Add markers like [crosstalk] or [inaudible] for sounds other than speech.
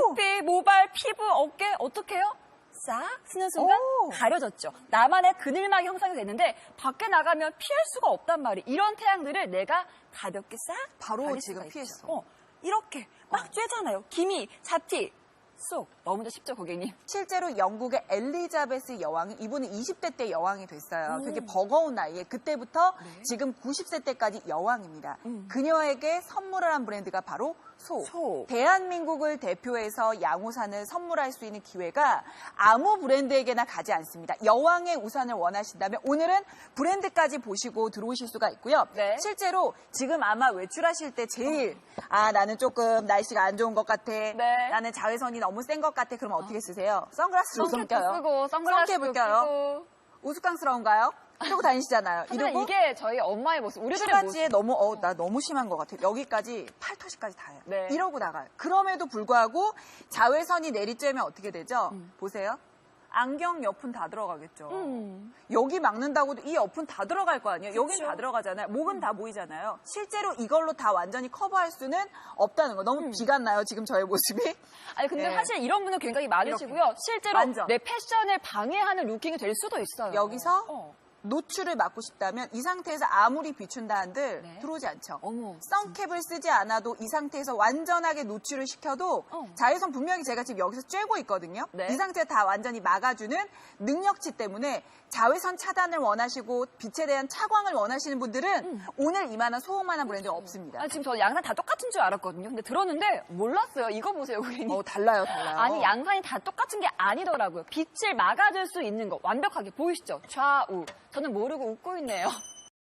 두피, 모발, 피부, 어깨 어떻게 해요? 싹 쓰는 순간 오. 가려졌죠. 나만의 그늘막이 형성이 됐는데 밖에 나가면 피할 수가 없단 말이에요. 이런 태양들을 내가 가볍게 싹 바로 지금. 피했어. 어, 이렇게 막 쬐잖아요. 기미, 잡티, 쏙. 너무도 쉽죠, 고객님? 실제로 영국의 엘리자베스 여왕이 이분은 20대 때 여왕이 됐어요. 되게 버거운 나이에 그때부터 지금 90세 때까지 여왕입니다. 그녀에게 선물을 한 브랜드가 바로 소. 소. 대한민국을 대표해서 양우산을 선물할 수 있는 기회가 아무 브랜드에게나 가지 않습니다. 여왕의 우산을 원하신다면 오늘은 브랜드까지 보시고 들어오실 수가 있고요. 네. 실제로 지금 아마 외출하실 때 제일 아 나는 조금 날씨가 안 좋은 것 같아. 네. 나는 자외선이 너무 센 것 같아. 그러면 어떻게 쓰세요? 선글라스를 우선 껴요. 쓰고, 선글라스도 선캡을 껴요. 끼고. 우스꽝스러운가요? 그러고 다니시잖아요. 하지만 이러고 이게 저희 엄마의 모습, 우리들의 모습. 너무 어 나 너무 심한 것 같아. 여기까지 팔토시까지 닿아요. 네. 이러고 나가요. 그럼에도 불구하고 자외선이 내리쬐면 어떻게 되죠? 보세요. 안경 옆은 다 들어가겠죠. 음. 여기 막는다고도 이 옆은 다 들어갈 거 아니에요? 여긴. 다 들어가잖아요. 목은 다 보이잖아요. 실제로 이걸로 다 완전히 커버할 수는 없다는 거. 너무 비같나요? 지금 저의 모습이? [laughs] 아니 근데 네. 사실 이런 분은 굉장히 많으시고요. 실제로 완전. 내 패션을 방해하는 루킹이 될 수도 있어요. 여기서 어. 노출을 막고 싶다면 이 상태에서 아무리 비춘다 한들 네. 들어오지 않죠. 어머. 선캡을 쓰지 않아도 이 상태에서 완전하게 노출을 시켜도 어. 자외선 분명히 제가 지금 여기서 쬐고 있거든요. 네. 이 상태 다 완전히 막아주는 능력치 때문에 자외선 차단을 원하시고 빛에 대한 차광을 원하시는 분들은 오늘 이만한 소음만한 브랜드가 없습니다. 음. 아니, 지금 저 양산 다 똑같은 줄 알았거든요. 근데 들었는데 몰랐어요. 이거 보세요, 고객님. 어, 달라요, 달라요. 아니 양산이 다 똑같은 게 아니더라고요. 빛을 막아줄 수 있는 거 완벽하게 보이시죠? 좌우. 저는 모르고 웃고 있네요.